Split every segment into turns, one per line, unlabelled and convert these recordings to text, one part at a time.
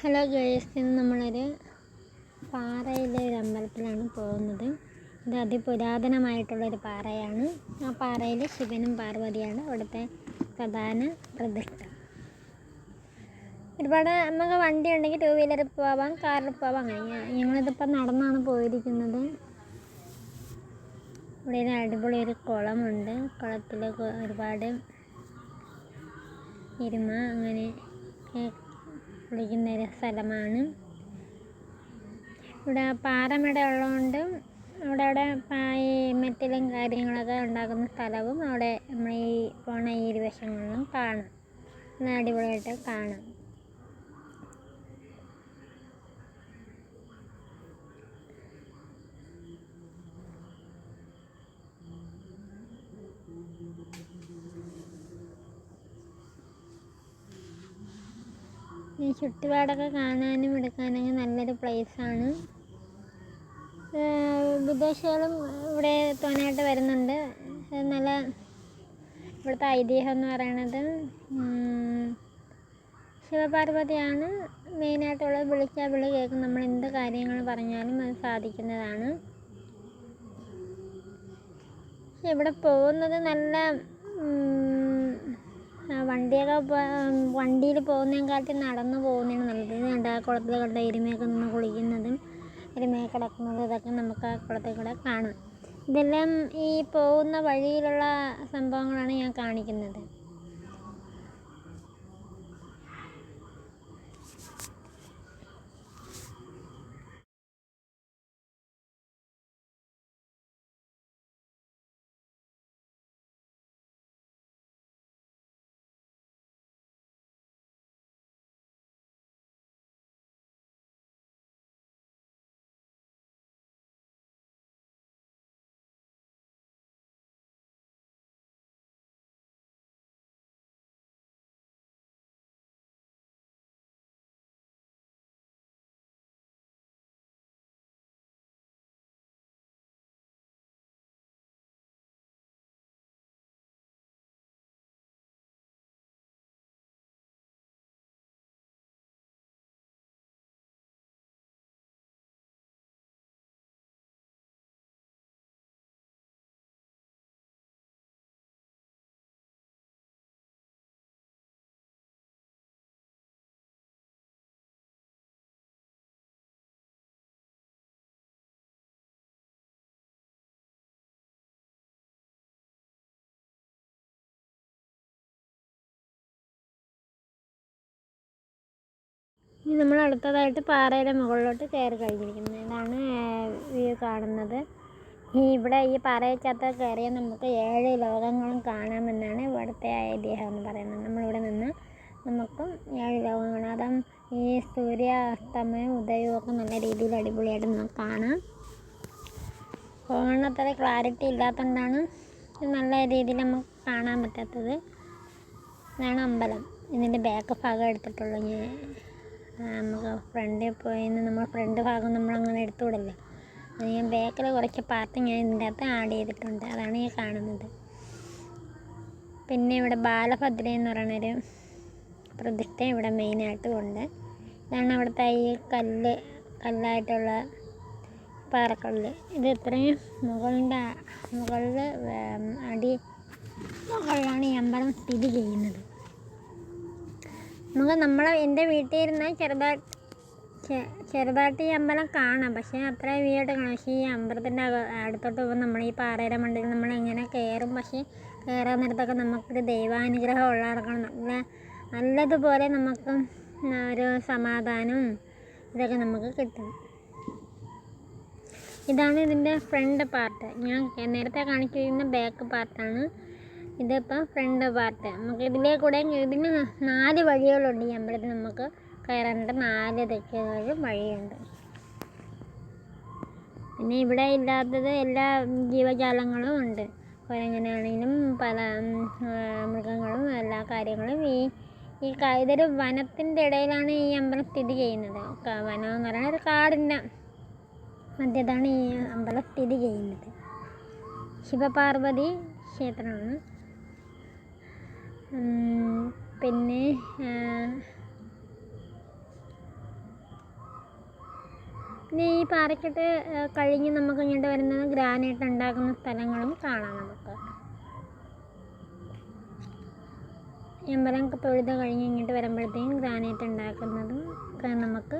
Hello girls ഇന്ന് നമ്മളൊരു പാറയിലെ ഒരു അമ്പലത്തിലാണ് പോകുന്നത്. ഇത് അതിപുരാതനമായിട്ടുള്ളൊരു പാറയാണ്. ആ പാറയിൽ ശിവനും പാർവതിയാണ് അവിടുത്തെ പ്രധാന പ്രതിഷ്ഠ. ഒരുപാട് നമുക്ക് വണ്ടി ഉണ്ടെങ്കിൽ ടൂ വീലറിൽ പോവാം കാറിൽ പോവാം. അങ്ങനെ ഞങ്ങളിതിപ്പോൾ നടന്നാണ് പോയിരിക്കുന്നത്. ഇവിടെ ഒരു അടിപൊളി ഒരു കുളമുണ്ട്. കുളത്തിൽ ഒരുപാട് ഇരുമ അങ്ങനെ ഒക്കെ കുളിക്കുന്ന ഒരു സ്ഥലമാണ്. ഇവിടെ പാറമട ഉള്ളതുകൊണ്ട് അവിടെ അവിടെ ഈ മെറ്റലും കാര്യങ്ങളൊക്കെ ഉണ്ടാക്കുന്ന സ്ഥലവും അവിടെ നമ്മൾ ഈ പോണ ഈ ഇരുവശങ്ങളിലും കാണാം. അടിപൊളിയായിട്ട് കാണാം. ഈ ചുറ്റുപാടൊക്കെ കാണാനും എടുക്കാനൊക്കെ നല്ലൊരു പ്ലേസാണ് വിദേശികളും ഇവിടെ തോനായിട്ട് വരുന്നുണ്ട്. നല്ല ഇവിടുത്തെ ഐതിഹ്യം എന്ന് പറയണത് ശിവപാർവതിയാണ് മെയിനായിട്ടുള്ളത് വിളിച്ചാൽ വിളി കേൾക്കും നമ്മൾ എന്ത് കാര്യങ്ങൾ പറഞ്ഞാലും അത് സാധിക്കുന്നതാണ്. ഇവിടെ പോകുന്നത് നല്ല വണ്ടിയൊക്കെ വണ്ടിയിൽ പോകുന്നതിനെക്കാട്ടും നടന്ന് പോകുന്നതാണ് നല്ലത്. ഇത് കണ്ട ആ കുളത്തിൽ കണ്ട എരുമയൊക്കെ നിന്ന് കുളിക്കുന്നതും എരുമയൊക്കെ കിടക്കുന്നതും ഇതൊക്കെ നമുക്ക് ആ കുളത്തിൽ കൂടെ കാണാം. ഇതെല്ലാം ഈ പോകുന്ന വഴിയിലുള്ള സംഭവങ്ങളാണ് ഞാൻ കാണിക്കുന്നത്. ഇനി നമ്മൾ അടുത്തതായിട്ട് പാറയുടെ മുകളിലോട്ട് കയറി കഴിഞ്ഞിരിക്കുന്നത് ഇതാണ് വ്യൂ കാണുന്നത്. ഈ ഇവിടെ ഈ പാറയ്ക്കകത്ത് കയറിയാൽ നമുക്ക് ഏഴ് ലോകങ്ങളും കാണാമെന്നാണ് ഇവിടുത്തെ ഐതിഹ്യം എന്ന് പറയുന്നത്. നമ്മളിവിടെ നിന്ന് നമുക്കും ഏഴ് ലോകം കാണാം അതും ഈ സൂര്യാസ്തമയം ഉദയവും ഒക്കെ നല്ല രീതിയിൽ അടിപൊളിയായിട്ട് നമുക്ക് കാണാം. ഫോണത്ര ക്ലാരിറ്റി ഇല്ലാത്തതുകൊണ്ടാണ് നല്ല രീതിയിൽ നമുക്ക് കാണാൻ പറ്റാത്തത്. ഇതാണ് അമ്പലം. ഇതിന്റെ ബാക്ക് ഭാഗം എടുത്തിട്ടുള്ളൂ ഞാൻ. നമുക്ക് ഫ്രണ്ടിൽ പോയി നമ്മൾ ഫ്രണ്ട് ഭാഗം നമ്മൾ അങ്ങനെ എടുത്തു വിടല്ലേ അത് ഞാൻ ബാക്കിൽ കുറച്ച് പാർട്ട് ഞാൻ ഇതിന്റെ അകത്ത് ആഡ് ചെയ്തിട്ടുണ്ട്. അതാണ് ഈ കാണുന്നത്. പിന്നെ ഇവിടെ ബാലഭദ്ര എന്ന് പറയുന്നൊരു പ്രതിഷ്ഠ ഇവിടെ മെയിനായിട്ട് ഉണ്ട് ഇതാണ് അവിടുത്തെ ഈ കല്ല് കല്ലായിട്ടുള്ള പാറക്കല്ല്. ഇത് ഇത്രയും മുകളിന്റെ മുകളിൽ അടി മുകളിലാണ് ഈ അമ്പലം സ്ഥിതി ചെയ്യുന്നത്. നമുക്ക് നമ്മളെ എന്റെ വീട്ടിൽ ഇരുന്ന് ചെറുതായിട്ട് ചെ- ചെറുതായിട്ട് ഈ അമ്പലം കാണാം. പക്ഷേ അത്ര വീട് കാണാം. പക്ഷേ ഈ അമ്പലത്തിന്റെ അടുത്തോട്ട് പോകുമ്പോൾ നമ്മൾ ഈ പാറയുടെ മണ്ടയിൽ നമ്മൾ എങ്ങനെ കയറും പക്ഷേ കയറാൻ നേരത്തൊക്കെ നമുക്കൊരു ദൈവാനുഗ്രഹം ഉള്ളടക്കണം നല്ല നല്ലതുപോലെ നമുക്ക് ഒരു സമാധാനവും ഇതൊക്കെ നമുക്ക് കിട്ടും. ഇതാണ് ഇതിന്റെ ഫ്രണ്ട് പാർട്ട്. ഞാൻ നേരത്തെ കാണിച്ചിരുന്ന ബാക്ക് പാർട്ടാണ്. ഇതിപ്പോൾ ഫ്രണ്ട് പാർട്ട് നമുക്ക് ഇതിലേ കൂടെ ഇതിന് നാല് വഴികളുണ്ട് ഈ അമ്പലത്തിൽ നമുക്ക് കയറാനായിട്ട്. നാല് ദിക്കുകളിലും വഴിയുണ്ട്. പിന്നെ ഇവിടെ ഇല്ലാത്തത് എല്ലാ ജീവജാലങ്ങളും ഉണ്ട്. കുരങ്ങനാണെങ്കിലും പല മൃഗങ്ങളും എല്ലാ കാര്യങ്ങളും ഈ ഈ ഇതൊരു വനത്തിന്റെ ഇടയിലാണ് ഈ അമ്പലം സ്ഥിതി ചെയ്യുന്നത്. വനം എന്ന് പറയുന്നത് ഒരു കാടിന്റെ മധ്യത്താണ് ഈ അമ്പലം സ്ഥിതി ചെയ്യുന്നത്. ശിവപാർവതി ക്ഷേത്രമാണ്. പിന്നെ പിന്നെ ഈ പാറക്കെട്ട് കഴിഞ്ഞ് നമുക്ക് ഇങ്ങോട്ട് വരുന്നത് ഗ്രാനൈറ്റ് ഉണ്ടാക്കുന്ന സ്ഥലങ്ങളും കാണാം നമുക്ക്. എമ്പലം തൊഴുത കഴിഞ്ഞ് ഇങ്ങോട്ട് വരുമ്പോഴത്തേക്കും ഗ്രാനൈറ്റ് ഉണ്ടാക്കുന്നതും നമുക്ക്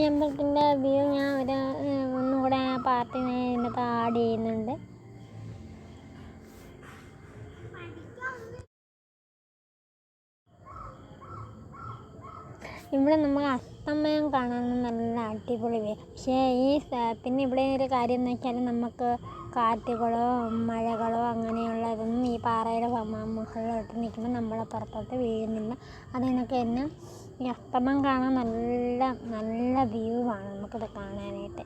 ഈ അമ്പലത്തിന്റെ വ്യൂ ഞാൻ ഒരു ഒന്നുകൂടെ ആ പാർട്ടി ഇതിനകത്ത് ആഡ് ചെയ്യുന്നുണ്ട്. ഇവിടെ നമ്മൾ അസ്തമയം കാണാൻ നല്ല അടിപൊളി വ്യൂ പക്ഷേ ഈ പിന്നെ ഇവിടെ ഒരു കാര്യം എന്ന് വെച്ചാൽ നമുക്ക് കാറ്റുകളോ മഴകളോ അങ്ങനെയുള്ളതൊന്നും ഈ പാറയുടെ മുകളിലോട്ട് നിൽക്കുമ്പോൾ നമ്മളെ പുറത്തോട്ട് വീഴുന്നില്ല. അതിനൊക്കെ തന്നെ ഈ അസ്തമയം കാണാൻ നല്ല നല്ല വ്യൂ ആണ് നമുക്കത് കാണാനായിട്ട്.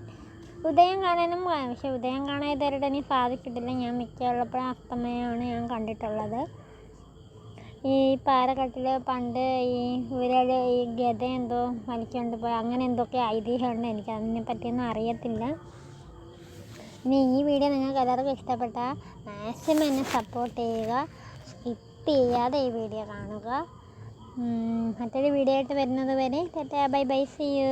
ഉദയം കാണാനും കാണാം. പക്ഷേ ഉദയം കാണാൻ ഇതുവരെ എനിക്ക് സാധിച്ചിട്ടില്ല ഞാൻ മിക്കുള്ളപ്പോഴും അസ്തമയമാണ് ഞാൻ കണ്ടിട്ടുള്ളത്. ഈ പാറക്കെട്ടിൽ പണ്ട് ഈ ഇവരൊരു ഈ ഗത എന്തോ വലിക്കൊണ്ട് പോയി അങ്ങനെ എന്തൊക്കെ ഐതിഹ്യമുണ്ട് എനിക്ക് അതിനെ പറ്റിയൊന്നും അറിയത്തില്ല. ഇനി ഈ വീഡിയോ നിങ്ങൾക്ക് എല്ലാവർക്കും ഇഷ്ടപ്പെട്ടാൽ മാക്സിമം എന്നെ സപ്പോർട്ട് ചെയ്യുക. സ്കിപ്പ് ചെയ്യാതെ ഈ വീഡിയോ കാണുക. മറ്റൊരു വീഡിയോ ആയിട്ട് വരുന്നത് വരെ tata bye bye see you